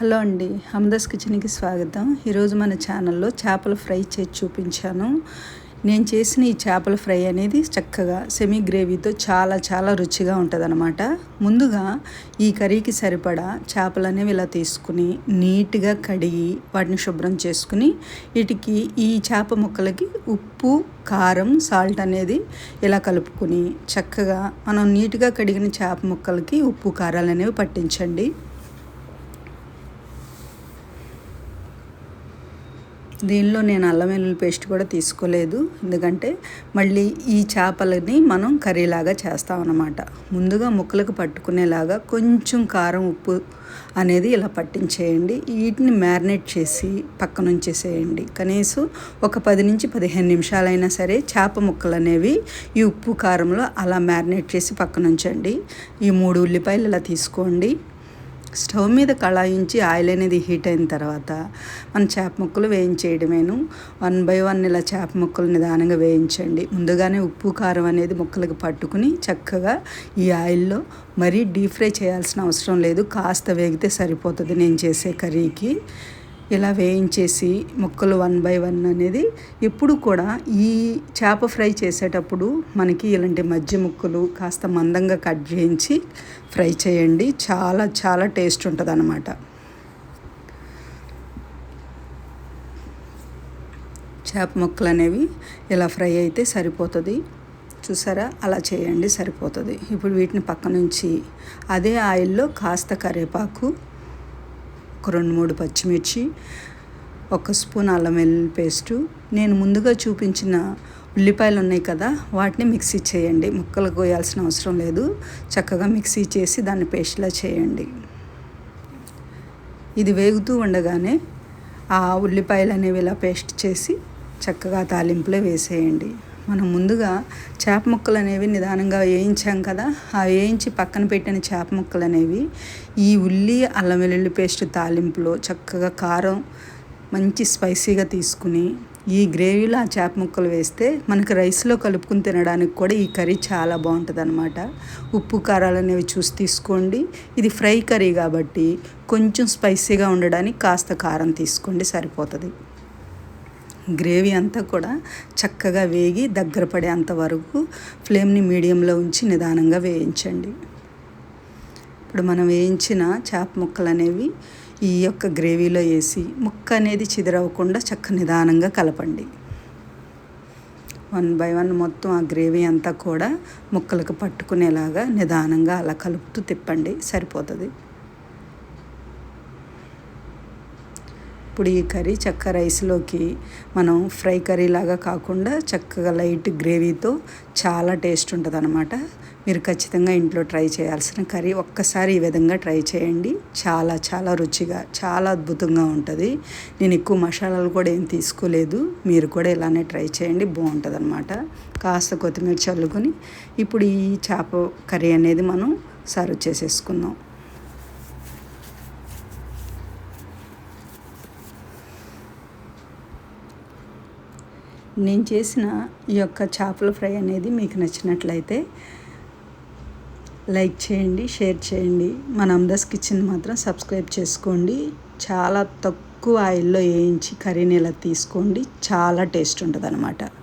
Hello అండి హమ్దస్ కిచెన్కి స్వాగతం. ఈరోజు మన ఛానల్లో చేపల ఫ్రై చేసి చూపించాను. నేను చేసిన ఈ చేపల ఫ్రై అనేది చక్కగా సెమీ గ్రేవీతో చాలా చాలా రుచిగా ఉంటుందన్నమాట. ముందుగా ఈ కర్రీకి సరిపడా చేపలు అనేవి ఇలా తీసుకుని నీట్గా కడిగి వాటిని శుభ్రం చేసుకుని వీటికి ఈ చేప ముక్కలకి ఉప్పు కారం సాల్ట్ అనేది ఇలా కలుపుకుని చక్కగా మనం నీట్గా కడిగిన చేప ముక్కలకి ఉప్పు కారాలు అనేవి పట్టించండి. దీనిలో నేను అల్లం వెల్లుల్లి పేస్ట్ కూడా తీసుకోలేదు. ఎందుకంటే మళ్ళీ ఈ చేపలని మనం కర్రీలాగా చేస్తామన్నమాట. ముందుగా ముక్కలకు పట్టుకునేలాగా కొంచెం కారం ఉప్పు అనేది ఇలా పట్టించేయండి. వీటిని మ్యారినేట్ చేసి పక్కన ఉంచేసేయండి. కనీసం ఒక పది నుంచి పదిహేను నిమిషాలైనా సరే చేప ముక్కలు అనేవి ఈ ఉప్పు కారంలో అలా మ్యారినేట్ చేసి పక్కన ఉంచండి. ఈ మూడు ఉల్లిపాయలు ఇలా తీసుకోండి. స్టవ్ మీద కళాయించి ఆయిల్ అనేది హీట్ అయిన తర్వాత మన చేప ముక్కలు వేయించేయడమేను. వన్ బై వన్ ఇలా చేప ముక్కలు నిదానంగా వేయించండి. ముందుగానే ఉప్పు కారం అనేది ముక్కలకు పట్టుకుని చక్కగా ఈ ఆయిల్లో మరీ డీప్ ఫ్రై చేయాల్సిన అవసరం లేదు. కాస్త వేగితే సరిపోతుంది నేను చేసే కర్రీకి. ఇలా వేయించేసి ముక్కలు వన్ బై వన్ అనేది ఎప్పుడు కూడా ఈ చేప ఫ్రై చేసేటప్పుడు మనకి ఇలాంటి మధ్య ముక్కలు కాస్త మందంగా కట్ చేయించి ఫ్రై చేయండి. చాలా చాలా టేస్ట్ ఉంటుంది అన్నమాట చేప ముక్కలు అనేవి ఇలా ఫ్రై అయితే సరిపోతుంది. చూసారా? అలా చేయండి సరిపోతుంది. ఇప్పుడు వీటిని పక్క నుంచి అదే ఆయిల్లో కాస్త కరివేపాకు ఒక రెండు మూడు పచ్చిమిర్చి ఒక స్పూన్ అల్లం వెల్లుల్లి పేస్టు. నేను ముందుగా చూపించిన ఉల్లిపాయలు ఉన్నాయి కదా వాటిని మిక్సీ చేయండి. ముక్కలు కోయాల్సిన అవసరం లేదు. చక్కగా మిక్సీ చేసి దాన్ని పేస్ట్లా చేయండి. ఇది వేగుతూ ఉండగానే ఆ ఉల్లిపాయలు అనేవి ఇలా పేస్ట్ చేసి చక్కగా తాలింపులో వేసేయండి. మనం ముందుగా చేప ముక్కలు అనేవి నిదానంగా వేయించాం కదా ఆ వేయించి పక్కన పెట్టిన చేప ముక్కలు అనేవి ఈ ఉల్లి అల్లం వెల్లుల్లి పేస్ట్ తాలింపులో చక్కగా కారం మంచి స్పైసీగా తీసుకుని ఈ గ్రేవీలో ఆ చేప ముక్కలు వేస్తే మనకి రైస్లో కలుపుకుని తినడానికి కూడా ఈ కర్రీ చాలా బాగుంటుంది అనమాట ఉప్పు కారాలు అనేవి చూసి తీసుకోండి. ఇది ఫ్రై కర్రీ కాబట్టి కొంచెం స్పైసీగా ఉండడానికి కాస్త కారం తీసుకోండి సరిపోతుంది. గ్రేవీ అంతా కూడా చక్కగా వేగి దగ్గర పడేంత వరకు ఫ్లేమ్ని మీడియంలో ఉంచి నిదానంగా వేయించండి. ఇప్పుడు మనం వేయించిన చేప ముక్కలు అనేవి ఈ యొక్క గ్రేవీలో వేసి ముక్క అనేది చిదిరవకుండా చక్క నిదానంగా కలపండి. వన్ బై వన్ మొత్తం ఆ గ్రేవీ అంతా కూడా ముక్కలకు పట్టుకునేలాగా నిదానంగా అలా కలుపుతూ తిప్పండి. సరిపోతుంది. ఇప్పుడు ఈ కర్రీ చక్క రైస్లోకి మనం ఫ్రై కర్రీ లాగా కాకుండా చక్కగా లైట్ గ్రేవీతో చాలా టేస్ట్ ఉంటుంది అనమాట మీరు ఖచ్చితంగా ఇంట్లో ట్రై చేయాల్సిన కర్రీ ఒక్కసారి ఈ విధంగా ట్రై చేయండి. చాలా చాలా రుచిగా చాలా అద్భుతంగా ఉంటుంది. నేను ఎక్కువ మసాలాలు కూడా ఏం తీసుకోలేదు. మీరు కూడా ఇలానే ట్రై చేయండి. బాగుంటుంది అనమాట కాస్త కొత్తిమీర చల్లుకొని ఇప్పుడు ఈ చేప కర్రీ అనేది మనం సర్వ్ చేసేసుకుందాం. నేను చేసిన ఈ యొక్క చేపల ఫ్రై అనేది మీకు నచ్చినట్లయితే లైక్ చేయండి షేర్ చేయండి. మన అమ్దస్ కిచెన్ మాత్రం సబ్స్క్రైబ్ చేసుకోండి. చాలా తక్కువ ఆయిల్లో వేయించి కర్రీని ఇలా తీసుకోండి. చాలా టేస్ట్ ఉంటుంది అనమాట